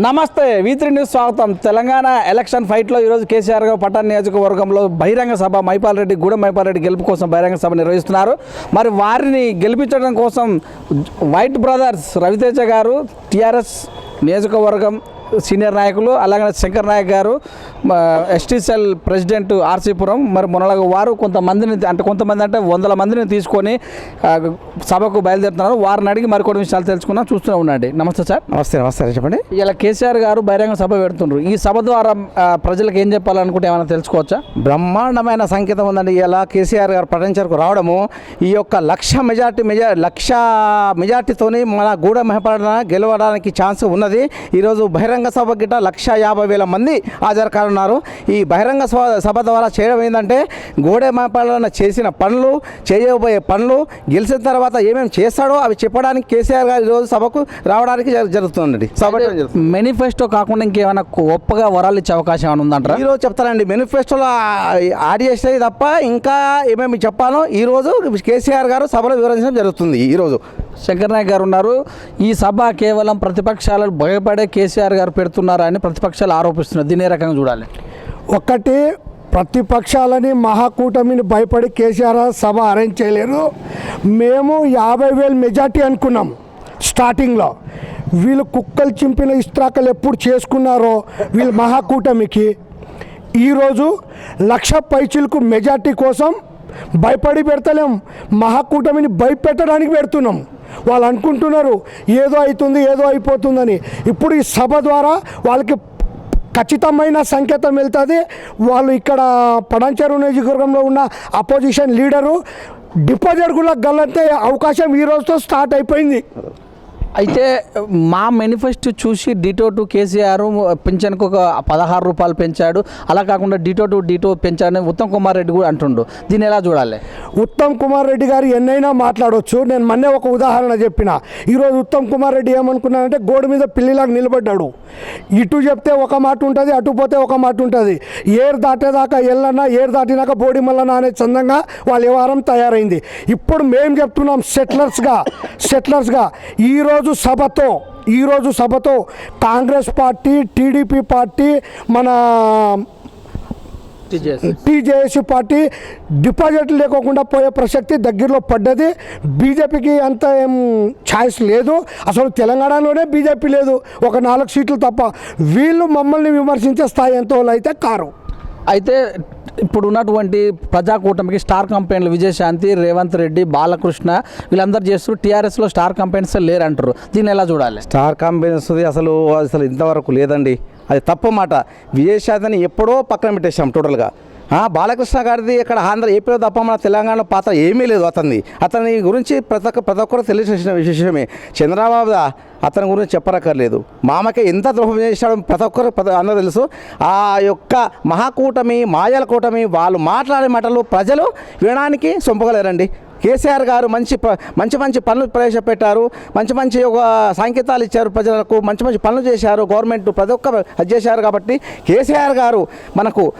నమస్తే వీత్రి న్యూస్ స్వాగతం. తెలంగాణ ఎలక్షన్ ఫైట్లో ఈరోజు కేసీఆర్ గారు పట్టణ నియోజకవర్గంలో బహిరంగ సభ మైపాల్ రెడ్డి గూడెం మైపాల్ రెడ్డి గెలుపు కోసం బహిరంగ సభ నిర్వహిస్తున్నారు. మరి వారిని గెలిపించడం కోసం వైట్ బ్రదర్స్ రవితేజ గారు టీఆర్ఎస్ నియోజకవర్గం సీనియర్ నాయకులు అలాగే శంకర్ నాయక్ గారు ఎస్టీ సెల్ ప్రెసిడెంట్ ఆర్సీపురం మరి మొన్నలాగా వారు కొంతమందిని అంటే కొంతమంది అంటే వందల మందిని తీసుకొని సభకు బయలుదేరుతున్నారు. వారిని అడిగి మరికొన్ని విషయాలు తెలుసుకున్నాం చూస్తూనే ఉండండి. నమస్తే సార్. నమస్తే నమస్తే. చెప్పండి. ఇలా కేసీఆర్ గారు బహిరంగ సభ పెడుతుండ్రు. ఈ సభ ద్వారా ప్రజలకు ఏం చెప్పాలనుకుంటే ఏమైనా తెలుసుకోవచ్చా? బ్రహ్మాండమైన సంకేతం ఉందండి. ఇలా కేసీఆర్ గారు ప్రపంచకు రావడము ఈ యొక్క లక్ష మెజార్టీ మెజా లక్ష మెజార్టీతోని మన గూడ మహపడన గెలవడానికి ఛాన్స్ ఉన్నది. ఈరోజు బహిరంగ సభ గిట్ట లక్ష యాభై వేల మంది హాజరు కానున్నారు ఈ బహిరంగ సభ ద్వారా చేయడం ఏంటంటే గూడె మహపడన చేసిన పనులు చేయబోయే పనులు గెలిచిన తర్వాత ఏమేమి చేస్తాడో అవి చెప్పడానికి కేసీఆర్ గారు ఈరోజు సభకు రావడానికి జరు- జరుగుతుందండి. సభ జరుగుతుంది. మేనిఫెస్టో కాకుండా ఇంకేమైనా గొప్పగా వరాలు ఇచ్చే అవకాశం ఏమైనా ఉందంటారా? ఈరోజు చెప్తానండి. మేనిఫెస్టోలో యాడ్ చేసేది తప్ప ఇంకా ఏమేమి చెప్పాలో ఈరోజు కేసీఆర్ గారు సభలో వివరించడం జరుగుతుంది ఈరోజు శంకర్ నాయక్ గారు ఉన్నారు. ఈ సభ కేవలం ప్రతిపక్షాలను భయపడే కేసీఆర్ గారు పెడుతున్నారని ప్రతిపక్షాలు ఆరోపిస్తున్నారు. దీని రకంగా చూడాలి? ఒకటి ప్రతిపక్షాలని మహాకూటమిని భయపడి కేసీఆర్ సభ అరేంజ్ చేయలేరు. మేము యాభై వేలు మెజార్టీ అనుకున్నాం స్టార్టింగ్లో. వీళ్ళు కుక్కలు చింపిన ఇస్త్రాకలు ఎప్పుడు చేసుకున్నారో వీళ్ళు మహాకూటమికి. ఈరోజు లక్ష పైచిలకు మెజార్టీ కోసం భయపడి పెడతలేం. మహాకూటమిని భయపెట్టడానికి పెడుతున్నాం. వాళ్ళు అనుకుంటున్నారు ఏదో అవుతుంది ఏదో అయిపోతుందని. ఇప్పుడు ఈ సభ ద్వారా వాళ్ళకి ఖచ్చితమైన సంకేతం వెళ్తుంది. వాళ్ళు ఇక్కడ పడంచెరు నియోజకవర్గంలో ఉన్న అపోజిషన్ లీడరు డిపాజిట్ కూడా గల్లంతే అవకాశం ఈ రోజుతో స్టార్ట్ అయిపోయింది. అయితే మా మేనిఫెస్టో చూసి డిటో టు కేసీఆర్ పెన్షన్కి ఒక పదహారు రూపాయలు పెంచాడు. అలా కాకుండా డిటో టు డిటో పెంచాడని ఉత్తమ్ కుమార్ రెడ్డి కూడా అంటుండు. దీన్ని ఎలా చూడాలి? ఉత్తమ్ కుమార్ రెడ్డి గారు ఎన్నైనా మాట్లాడవచ్చు నేను మొన్నే ఒక ఉదాహరణ చెప్పిన. ఈరోజు ఉత్తమ్ కుమార్ రెడ్డి ఏమనుకున్నానంటే గోడ మీద పిల్లిలాగా నిలబడ్డాడు. ఇటు చెప్తే ఒక మాట ఉంటుంది అటు పోతే ఒక మాట ఉంటుంది. ఏరు దాటేదాకా ఎల్లన్నా ఏరు దాటినాక బోడి మల్లనా అనే చందంగా వాళ్ళ వ్యవహారం తయారైంది. ఇప్పుడు మేము చెప్తున్నాం సెటిలర్స్గా సెటిలర్స్గా ఈరోజు సభతో ఈరోజు సభతో కాంగ్రెస్ పార్టీ టీడీపీ పార్టీ మన టీజేఎస్. పార్టీ డిపాజిట్ లేకోకుండా పోయే ప్రసక్తి దగ్గరలో పడ్డది. బీజేపీకి అంత ఏం ఛాయిస్ లేదు. అసలు తెలంగాణలోనే బీజేపీ లేదు. ఒక నాలుగు సీట్లు తప్ప వీళ్ళు మమ్మల్ని విమర్శించే స్థాయి ఎంతో అయితే కారు. అయితే ఇప్పుడు ఉన్నటువంటి ప్రజాకూటమికి స్టార్ కంపెనీలు విజయశాంతి రేవంత్ రెడ్డి బాలకృష్ణ వీళ్ళందరూ చేస్తూ టీఆర్ఎస్లో స్టార్ కంపెనీస్ లేరంటారు. దీన్ని ఎలా చూడాలి? స్టార్ కంపెనీస్ అసలు అసలు ఇంతవరకు లేదండి. అది తప్పు మాట. విజయశాంతిని ఎప్పుడో పక్కన పెట్టేశాం టోటల్గా. బాలకృష్ణ గారిది ఇక్కడ ఆంధ్ర ఏపీలో తప్ప మన తెలంగాణ పాత్ర ఏమీ లేదు అతనిది. అతని గురించి ప్రతి ఒక్క ప్రతి ఒక్కరు తెలిసిన విషయమే చంద్రబాబుదా అతని గురించి చెప్పరక్కర్లేదు మామకి ఎంత ద్రోహం చేశాడో ప్రతి ఒక్కరు అందరూ తెలుసు. ఆ యొక్క మహాకూటమి మాయల కూటమి వాళ్ళు మాట్లాడే మాటలు ప్రజలు వినడానికి సొంపగలేరండి. కేసీఆర్ గారు మంచి ప- మంచి మంచి పనులు ప్రవేశపెట్టారు. మంచి మంచి ఒక సంకేతాలు ఇచ్చారు ప్రజలకు. మంచి మంచి పనులు చేశారు. గవర్నమెంట్ ప్రతి ఒక్క అది చేశారు కాబట్టి కేసీఆర్ గారు మనకు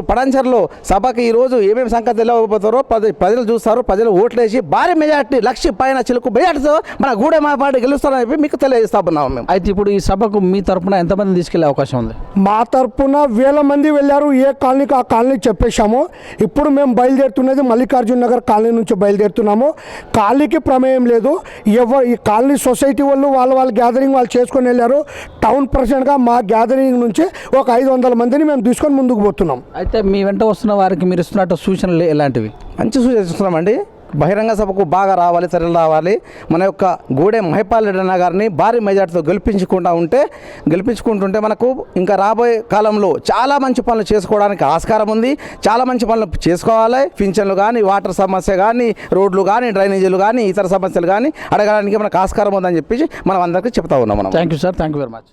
పడంచర్లో సభకి ఈరోజు ఏమేమి సంగతి తెలియకపోతారో ప్రజ- ప్రజలు చూస్తారు. ప్రజలు ఓట్లేసి భారీ మెజార్టీ లక్ష పైన చిలుకు మెజార్టీతో మన గూడె మా పార్టీ గెలుస్తారని చెప్పి మీకు తెలియజేస్తాం మేము. అయితే ఇప్పుడు ఈ సభకు మీ తరపున ఎంతమంది తీసుకెళ్ళే అవకాశం ఉంది? మా తరపున వేల మంది వెళ్ళారు. ఏ కాలనీకి ఆ కాలనీ చెప్పేశాము. ఇప్పుడు మేము బయలుదేరుతున్నది మల్లికార్జున నగర్ కాలనీ నుంచి బయలుదేరుతున్నాము కాలనీకి ప్రమేయం లేదు. ఎవరు ఈ కాలనీ సొసైటీ వాళ్ళు వాళ్ళ వాళ్ళ గ్యాదరింగ్ వాళ్ళు చేసుకొని వెళ్ళారు. టౌన్ ప్రెసిడెంట్గా మా గ్యాదరింగ్ నుంచి ఒక ఐదు వందల మందిని మేము తీసుకొని ముందుకు పోతున్నాం. అయితే మీ వెంట వస్తున్న వారికి మీరు ఇస్తున్నట్టు సూచనలు ఎలాంటివి? మంచి సూచిస్తున్నామండి బహిరంగ సభకు బాగా రావాలి తరలి రావాలి. మన యొక్క గూడె మహిపాల్ రెడ్డి అన్న గారిని భారీ మెజార్టీతో గెలిపించుకుంటా ఉంటే గెలిపించుకుంటుంటే మనకు ఇంకా రాబోయే కాలంలో చాలా మంచి పనులు చేసుకోవడానికి ఆస్కారం ఉంది. చాలా మంచి పనులు చేసుకోవాలి. పింఛన్లు కానీ వాటర్ సమస్య కానీ రోడ్లు కానీ డ్రైనేజీలు కానీ ఇతర సమస్యలు కానీ అడగడానికి మనకు ఆస్కారం ఉందని చెప్పేసి మనం అందరికీ చెప్తా ఉన్నాం మనం. Thank you sir. Thank you very much.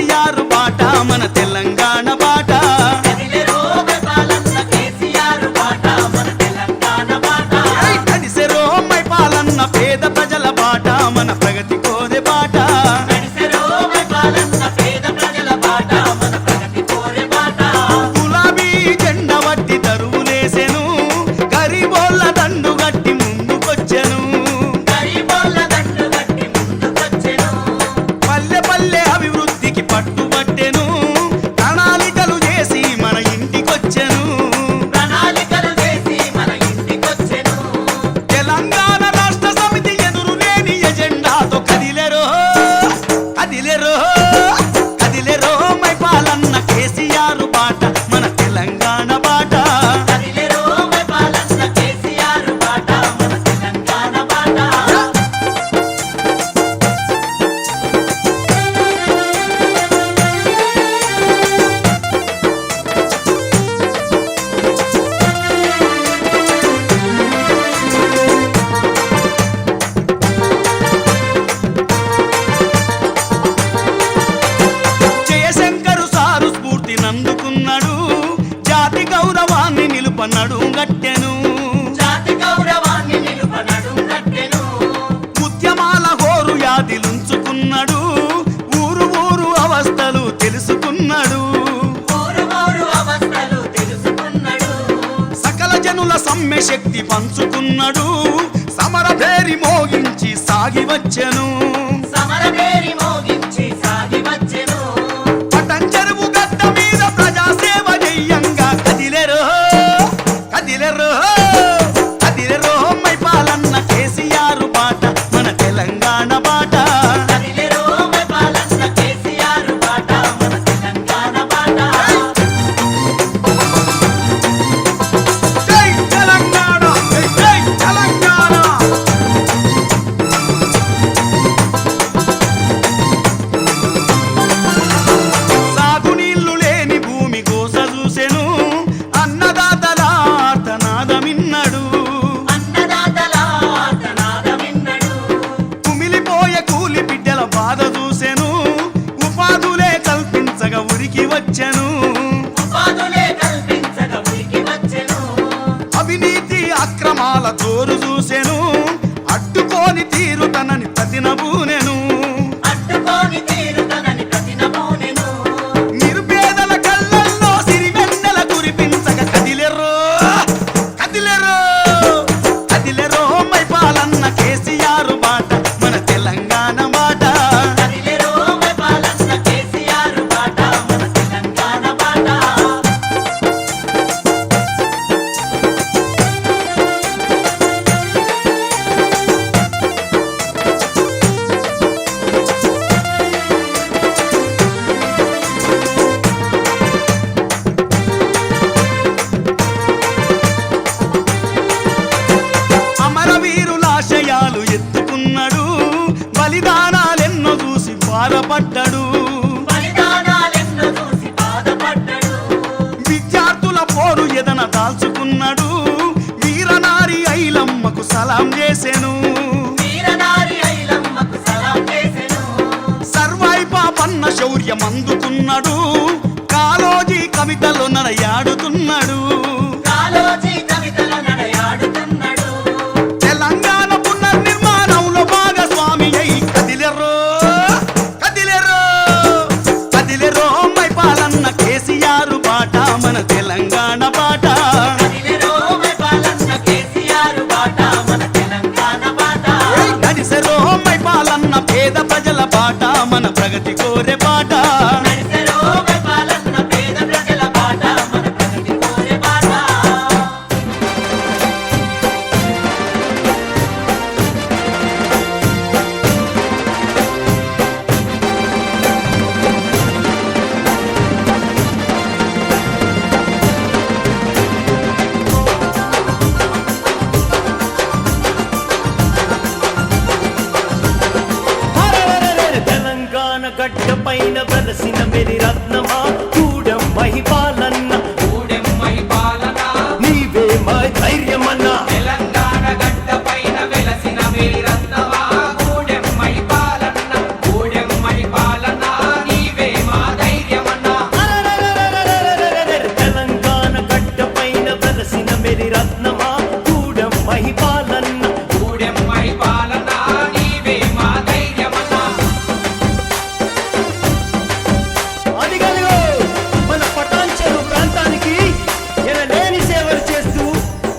పాలన్న KCR శక్తి పంచుకున్నాడు. సమరభేరి మోగించి సాగి వచ్చెను. సలాం చేసెను. సర్వాయిపాపన్న శౌర్యం అందుకున్నాడు కాలోజీ కవితలు నడయాడుతున్నాడు.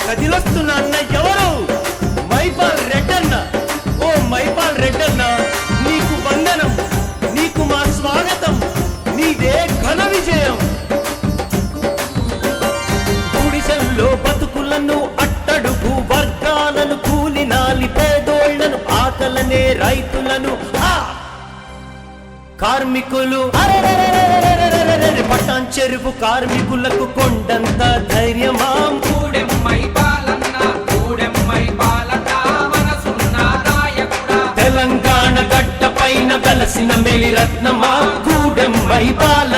కదిలొస్తున్న అన్న ఎవరు? మైపాల్ రెడ్డన్న. ఓ మైపాల్ రెడ్డన్న నీకు వందనం నీకు మా స్వాగతం నీదే ఘన విజయం. గుడిసెల్లో బతుకులను అట్టడుగు వర్గాలను కూలినాలి పేదోళ్ళను ఆకలనే రైతులను. కార్మికులు. పట్టాన్ చెరువు కార్మికులకు కొండంత ధైర్యమా? కూడెమ్మై నెమిలి రత్నమా గూడెం వైపాల